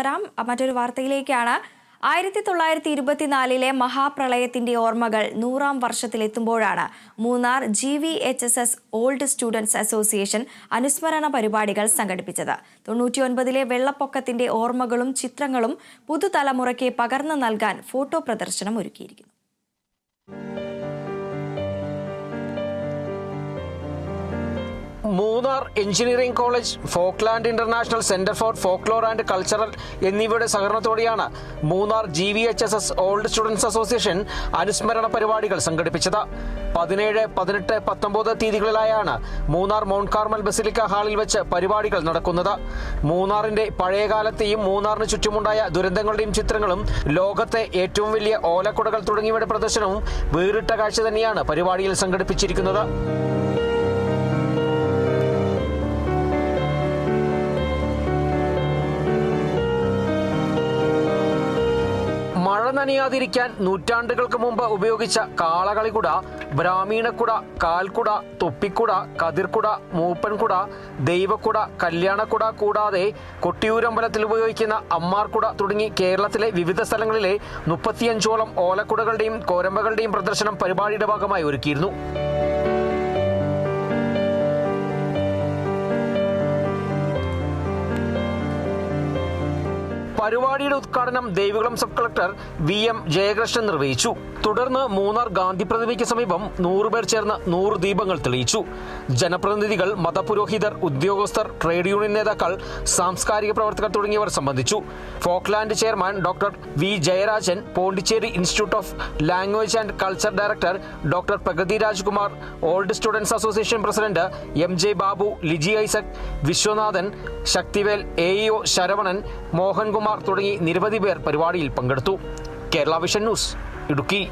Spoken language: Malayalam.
വരാം മറ്റൊരു വാർത്തയിലേക്കാണ്. ആയിരത്തി തൊള്ളായിരത്തി ഇരുപത്തിനാലിലെ മഹാപ്രളയത്തിന്റെ ഓർമ്മകൾ നൂറാം വർഷത്തിലെത്തുമ്പോഴാണ് Munnar G V H S S old students association അനുസ്മരണ പരിപാടികൾ സംഘടിപ്പിച്ചത്. തൊണ്ണൂറ്റിയൊൻപതിലെ വെള്ളപ്പൊക്കത്തിന്റെ ഓർമ്മകളും ചിത്രങ്ങളും പുതുതലമുറയ്ക്ക് പകർന്നു നൽകാൻ ഫോട്ടോ പ്രദർശനം ഒരുക്കിയിരിക്കുന്നു Munnar engineering college Folkland international centre for folklore and cultural എന്നിവയുടെ സഹകരണത്തോടെയാണ് Munnar G V H S S old students association അനുസ്മരണ പരിപാടികൾ സംഘടിപ്പിച്ചത്. പതിനേഴ് പതിനെട്ട് പത്തൊമ്പത് തീയതികളിലായാണ് മൂന്നാർ മൗണ്ട് കാർമൽ ബസിലിക്ക ഹാളിൽ വെച്ച് പരിപാടികൾ നടക്കുന്നത്. മൂന്നാറിന്റെ പഴയകാലത്തെയും മൂന്നാറിന് ചുറ്റുമുണ്ടായ ദുരന്തങ്ങളുടെയും ചിത്രങ്ങളും ലോകത്തെ ഏറ്റവും വലിയ ഓലക്കുടകൾ തുടങ്ങിയവയുടെ പ്രദർശനവും വേറിട്ട കാഴ്ച തന്നെയാണ് പരിപാടിയിൽ സംഘടിപ്പിച്ചിരിക്കുന്നത്. നനയാതിരിക്കാൻ നൂറ്റാണ്ടുകൾക്ക് മുമ്പ് ഉപയോഗിച്ച കാളകളികുട ബ്രാഹ്മീണക്കുട കാൽക്കുട തൊപ്പിക്കുട കതിർക്കുട മൂപ്പൻകുട ദൈവക്കുട കല്യാണക്കുട കൂടാതെ കൊട്ടിയൂരമ്പലത്തിൽ ഉപയോഗിക്കുന്ന അമ്മാർക്കുട തുടങ്ങി കേരളത്തിലെ വിവിധ സ്ഥലങ്ങളിലെ മുപ്പത്തിയഞ്ചോളം ഓലക്കുടകളുടെയും കോരമ്പകളുടെയും പ്രദർശനം പരിപാടിയുടെ ഭാഗമായി ഒരുക്കിയിരുന്നു. പരിപാടിയുടെ ഉദ്ഘാടനം Devikulam sub collector V M Jayakrishnan നിർവഹിച്ചു. തുടർന്ന് മൂന്നാർ ഗാന്ധി പ്രതിമയ്ക്ക് സമീപം നൂറുപേർ ചേർന്ന് നൂറ് ദീപങ്ങൾ തെളിയിച്ചു. ജനപ്രതിനിധികൾ മതപുരോഹിതർ ഉദ്യോഗസ്ഥർ ട്രേഡ് യൂണിയൻ നേതാക്കൾ സാംസ്കാരിക പ്രവർത്തകർ തുടങ്ങിയവർ സംബന്ധിച്ചു. Folkland chairman doctor V. Jayarajan Pondicherry institute of language and culture director doctor Pragathi Rajkumar old students association president M. J. Babu Liji Isaac Viswanathan Sakthivel A. Saravanan Mohankumar തുടങ്ങി നിരവധി പേർ പരിപാടിയിൽ പങ്കെടുത്തു. Kerala vision news Idukki.